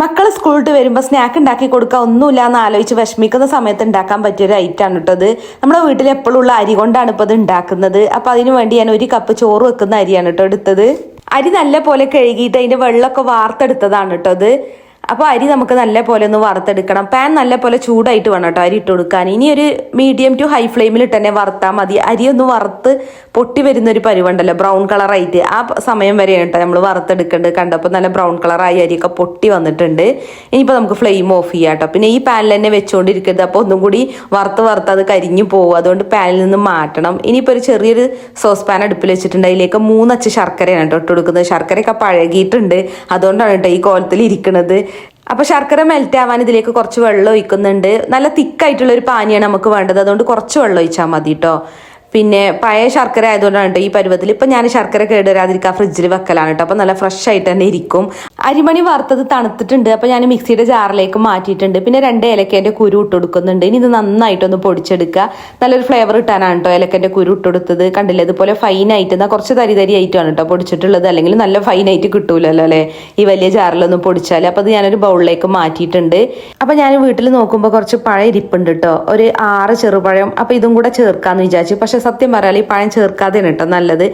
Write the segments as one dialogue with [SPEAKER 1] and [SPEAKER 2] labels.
[SPEAKER 1] മക്കൾ സ്കൂളിട്ട് വരുമ്പോൾ സ്നാക്ക് ഉണ്ടാക്കി കൊടുക്കുക ഒന്നുമില്ല എന്ന് ആലോചിച്ച് വിഷമിക്കുന്ന സമയത്ത് ഉണ്ടാക്കാൻ പറ്റിയ ഒരു ഐറ്റാണ് കേട്ടോ ഇത്. നമ്മുടെ വീട്ടിൽ എപ്പോഴും ഉള്ള അരി കൊണ്ടാണ് ഇപ്പോൾ അത് ഉണ്ടാക്കുന്നത് അപ്പോൾ അതിന് വേണ്ടി ഞാൻ ഒരു കപ്പ് ചോറ് വെക്കുന്ന അരിയാണ് കേട്ടോ എടുത്തത്. അരി നല്ല പോലെ കഴുകിയിട്ട് അതിന്റെ വെള്ളമൊക്കെ വാർത്തെടുത്തതാണ് കേട്ടോ ഇത്. അപ്പോൾ അരി നമുക്ക് നല്ല പോലെ ഒന്ന് വറുത്തെടുക്കണം. പാൻ നല്ല പോലെ ചൂടായിട്ട് വേണം കേട്ടോ അരി ഇട്ട് കൊടുക്കാൻ. ഇനി ഒരു മീഡിയം ടു ഹൈ ഫ്ലെയിമിൽ തന്നെ വറുത്താൽ മതി. അരി ഒന്ന് വറുത്ത് പൊട്ടി വരുന്ന ഒരു പരിവുണ്ടല്ലോ ബ്രൗൺ കളറായിട്ട് ആ സമയം വരെയാണ് കേട്ടോ നമ്മൾ വറുത്തെടുക്കേണ്ടത്. കണ്ടപ്പോൾ നല്ല ബ്രൗൺ കളറായി അരിയൊക്കെ പൊട്ടി വന്നിട്ടുണ്ട്. ഇനിയിപ്പോൾ നമുക്ക് ഫ്ലെയിം ഓഫ് ചെയ്യാം കേട്ടോ. പിന്നെ ഈ പാനിൽ തന്നെ വെച്ചുകൊണ്ടിരിക്കരുത് അപ്പോൾ ഒന്നും കൂടി വറുത്ത് വറുത്ത് അത് കരിഞ്ഞു പോകും അതുകൊണ്ട് പാനിൽ നിന്ന് മാറ്റണം. ഇനിയിപ്പോൾ ഒരു ചെറിയൊരു സോസ് പാൻ അടുപ്പിൽ വെച്ചിട്ടുണ്ട്. അതിലേക്ക് മൂന്നച്ച് ശർക്കരയാണ് കേട്ടോ ഇട്ട് കൊടുക്കുന്നത്. ശർക്കരയൊക്കെ പഴകിയിട്ടുണ്ട്. അതുകൊണ്ടാണ് കേട്ടോ ഈ കോലത്തിൽ ഇരിക്കുന്നത് അപ്പോൾ ശർക്കര മെൽറ്റ് ആവാൻ ഇതിലേക്ക് കുറച്ച് വെള്ളം ഒഴിക്കുന്നുണ്ട്. നല്ല തിക്കായിട്ടുള്ള ഒരു പാനിയാണ് നമുക്ക് വേണ്ടത്. അതുകൊണ്ട് കുറച്ച് വെള്ളം ഒഴിച്ചാൽ മതി കേട്ടോ പിന്നെ പഴയ ശർക്കര ആയതുകൊണ്ടാണ് കേട്ടോ ഈ പരുവത്തിൽ. ഇപ്പം ഞാൻ ശർക്കര കേടുവരാതിരിക്കാൻ ഫ്രിഡ്ജിൽ വെക്കലാണ് കേട്ടോ. അപ്പം നല്ല ഫ്രഷ് ആയിട്ട് തന്നെ ഇരിക്കും. അരിമണി വറുത്തത് തണുത്തിട്ടുണ്ട്. അപ്പം ഞാൻ മിക്സിയുടെ ജാറിലേക്ക് മാറ്റിയിട്ടുണ്ട്. പിന്നെ രണ്ട് ഏലക്കേന്റെ കുരു ഇട്ട് കൊടുക്കുന്നുണ്ട്. ഇനി ഇത് നന്നായിട്ടൊന്ന് പൊടിച്ചെടുക്കുക. നല്ലൊരു ഫ്ലേവർ ഇട്ടാനാണ് കേട്ടോ ഇലക്കേന്റെ കുരു ഇട്ട് കൊടുത്തത്. കണ്ടില്ലേ? ഇതുപോലെ ഫൈനായിട്ട് എന്നാൽ കുറച്ച് തരി തരി ആയിട്ടാണ് കേട്ടോ പൊടിച്ചിട്ടുള്ളത്. അല്ലെങ്കിൽ നല്ല ഫൈനായിട്ട് കിട്ടൂലല്ലോ അല്ലേ? ഈ വലിയ ജാറിലൊന്നും പൊടിച്ചാൽ അപ്പോൾ അത് ഞാനൊരു ബൗളിലേക്ക് മാറ്റിയിട്ടുണ്ട്. അപ്പം ഞാൻ വീട്ടിൽ നോക്കുമ്പോൾ കുറച്ച് പഴയ ഇരിപ്പുണ്ട് കേട്ടോ. ഒരു ആറ് ചെറുപഴം. അപ്പോൾ ഇതും കൂടെ ചേർക്കാമെന്ന് വിചാരിച്ചു. പക്ഷെ സത്യം പറയാൽ ഈ പഴം ചേർക്കാതെയാണ് കേട്ടോ നല്ലത്.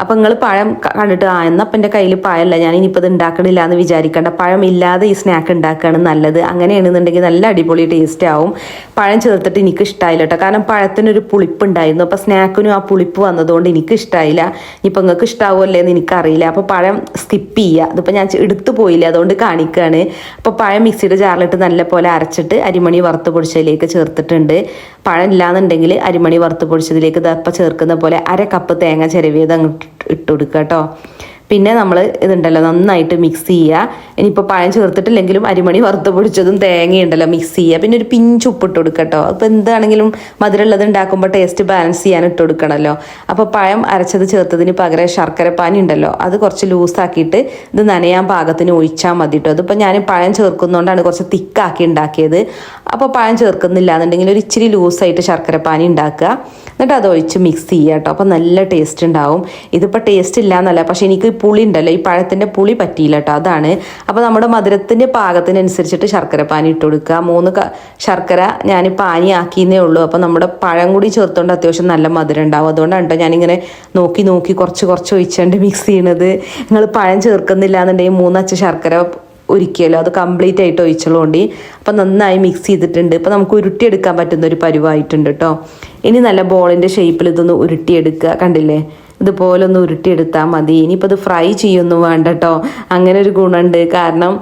[SPEAKER 1] അപ്പം നിങ്ങൾ പഴം കണ്ടിട്ട് ആ എന്നപ്പം എന്റെ കയ്യിൽ പഴമല്ല ഞാൻ ഇനിയിപ്പോൾ ഇത് ഉണ്ടാക്കണില്ല എന്ന് വിചാരിക്കേണ്ട. പഴം ഇല്ലാതെ ഈ സ്നാക്ക് ഉണ്ടാക്കുകയാണ് നല്ലത്. അങ്ങനെയാണെന്നുണ്ടെങ്കിൽ നല്ല അടിപൊളി ടേസ്റ്റ് ആവും. പഴം ചേർത്തിട്ട് എനിക്ക് ഇഷ്ടമായില്ല കേട്ടോ. കാരണം പഴത്തിനൊരു പുളിപ്പ് ഉണ്ടായിരുന്നു അപ്പോൾ സ്നാക്കിനും ആ പുളിപ്പ് വന്നതുകൊണ്ട് എനിക്ക് ഇഷ്ടമായില്ല ഇനിയിപ്പോൾ നിങ്ങൾക്ക് ഇഷ്ടാവുമല്ലേ എന്ന് എനിക്കറിയില്ല. അപ്പോൾ പഴം സ്കിപ്പ് ചെയ്യുക അതിപ്പോൾ ഞാൻ എടുത്തു പോയില്ല. അതുകൊണ്ട് കാണിക്കുകയാണ് അപ്പോൾ പഴം മിക്സിയുടെ ജാറിലിട്ട് നല്ല പോലെ അരച്ചിട്ട് അരിമണി വറുത്ത് പൊടിച്ചതിലേക്ക് ചേർത്തിട്ടുണ്ട്. പഴം ഇല്ലാന്നുണ്ടെങ്കിൽ അരിമണി വറുത്ത് പൊടിച്ചതിലേക്ക് ദപ്പ ചേർക്കുന്ന പോലെ അര കപ്പ് തേങ്ങ ചിരവിയത് അങ്ങോട്ട് ഇട്ട് കൊടുക്കുക കേട്ടോ പിന്നെ നമ്മൾ ഇതുണ്ടല്ലോ നന്നായിട്ട് മിക്സ് ചെയ്യുക. ഇനിയിപ്പോൾ പഴം ചേർത്തിട്ടില്ലെങ്കിലും അരിമണി വറുത്ത് പൊടിച്ചതും തേങ്ങയുണ്ടല്ലോ മിക്സ് ചെയ്യുക. പിന്നെ ഒരു പിഞ്ച് ഉപ്പ് ഇട്ട് കൊടുക്കട്ടോ കേട്ടോ അപ്പോൾ എന്താണെങ്കിലും മധുരമുള്ളത് ഉണ്ടാക്കുമ്പോൾ ടേസ്റ്റ് ബാലൻസ് ചെയ്യാൻ ഇട്ട് കൊടുക്കണമല്ലോ അപ്പോൾ പഴം അരച്ചത് ചേർത്തതിന് പകരം ശർക്കര പാനി ഉണ്ടല്ലോ അത് കുറച്ച് ലൂസാക്കിയിട്ട് ഇത് നനയാൻ പാകത്തിന് ഒഴിച്ചാൽ മതി കേട്ടോ അതിപ്പോൾ ഞാൻ പഴം ചേർക്കുന്നതുകൊണ്ടാണ് കുറച്ച് തിക്കാക്കി ഉണ്ടാക്കിയത്. അപ്പോൾ പഴം ചേർക്കുന്നില്ല എന്നുണ്ടെങ്കിൽ ഒരു ഇച്ചിരി ലൂസായിട്ട് ശർക്കര പാനി ഉണ്ടാക്കുക. എന്നിട്ട് അത് ഒഴിച്ച് മിക്സ് ചെയ്യുക കേട്ടോ അപ്പോൾ നല്ല ടേസ്റ്റ് ഉണ്ടാവും. ഇതിപ്പോൾ ടേസ്റ്റ് ഇല്ല എന്നല്ല പക്ഷേ എനിക്ക് പുളി ഉണ്ടല്ലോ ഈ പഴത്തിന്റെ പുളി പറ്റിയില്ല കേട്ടോ അതാണ് അപ്പോൾ നമ്മുടെ മധുരത്തിന്റെ പാകത്തിനനുസരിച്ചിട്ട് ശർക്കര പാനി ഇട്ട് കൊടുക്കുക. മൂന്ന് ശർക്കര ഞാൻ പാനി ആക്കിയെന്നേ ഉള്ളൂ. അപ്പോൾ നമ്മുടെ പഴം കൂടി ചേർത്തുകൊണ്ട് അത്യാവശ്യം നല്ല മധുരം ഉണ്ടാവും. അതുകൊണ്ടാണ് കേട്ടോ ഞാനിങ്ങനെ നോക്കി നോക്കി കുറച്ച് കുറച്ച് ഒഴിച്ചുകൊണ്ട് മിക്സ് ചെയ്യണത്. നിങ്ങൾ പഴം ചേർക്കുന്നില്ല എന്നുണ്ടെങ്കിൽ മൂന്നച്ച് ശർക്കര ഒരിക്കലോ അത് കംപ്ലീറ്റ് ആയിട്ട് ഒഴിച്ചുള്ളതുകൊണ്ട് അപ്പം നന്നായി മിക്സ് ചെയ്തിട്ടുണ്ട്. ഇപ്പം നമുക്ക് ഉരുട്ടിയെടുക്കാൻ പറ്റുന്ന ഒരു പരുവായിട്ടുണ്ട് കേട്ടോ ഇനി നല്ല ബോളിന്റെ ഷേപ്പിൽ ഇതൊന്ന് ഉരുട്ടിയെടുക്കുക. കണ്ടില്ലേ? ഇതുപോലെ ഒന്ന് ഉരുട്ടിയെടുത്താൽ മതി. ഇനിയിപ്പോൾ ഇത് ഫ്രൈ ചെയ്യൊന്നും വേണ്ട കേട്ടോ അങ്ങനെ ഒരു ഗുണമുണ്ട് കാരണം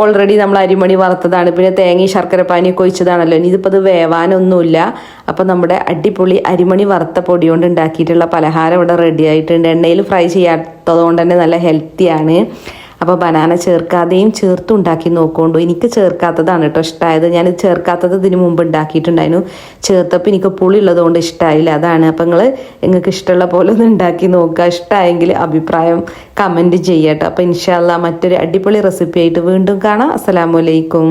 [SPEAKER 1] ഓൾറെഡി നമ്മൾ അരിമണി വറുത്തതാണ്. പിന്നെ തേങ്ങയും ശർക്കര പാനിയൊക്കെ ഒഴിച്ചതാണല്ലോ. ഇനി ഇതിപ്പോൾ ഇത് വേവാനൊന്നുമില്ല. അപ്പോൾ നമ്മുടെ അടിപൊളി അരിമണി വറുത്ത പൊടി കൊണ്ട് ഉണ്ടാക്കിയിട്ടുള്ള പലഹാരം ഇവിടെ റെഡി ആയിട്ടുണ്ട്. എണ്ണയിൽ ഫ്രൈ ചെയ്യാത്തത് കൊണ്ട് തന്നെ നല്ല ഹെൽത്തിയാണ് അപ്പോൾ ബനാന ചേർക്കാതെയും ചേർത്തുണ്ടാക്കി നോക്കുകൊണ്ടു. എനിക്ക് ചേർക്കാത്തതാണ് കേട്ടോ ഇഷ്ടമായത് ഞാൻ ചേർക്കാത്തത് ഇതിന് മുമ്പ് ഉണ്ടാക്കിയിട്ടുണ്ടായിരുന്നു. ചേർത്തപ്പോൾ എനിക്ക് പുളി ഉള്ളതുകൊണ്ട് ഇഷ്ടമായില്ല അതാണ്. അപ്പോൾ നിങ്ങൾ നിങ്ങൾക്ക് ഇഷ്ടമുള്ള പോലെ ഒന്ന് ഉണ്ടാക്കി നോക്കുക. ഇഷ്ടമായെങ്കിൽ അഭിപ്രായം കമന്റ് ചെയ്യട്ടോ അപ്പോൾ ഇൻഷാല്ല മറ്റൊരു അടിപൊളി റെസിപ്പി ആയിട്ട് വീണ്ടും കാണാം. അസ്സലാമലൈക്കും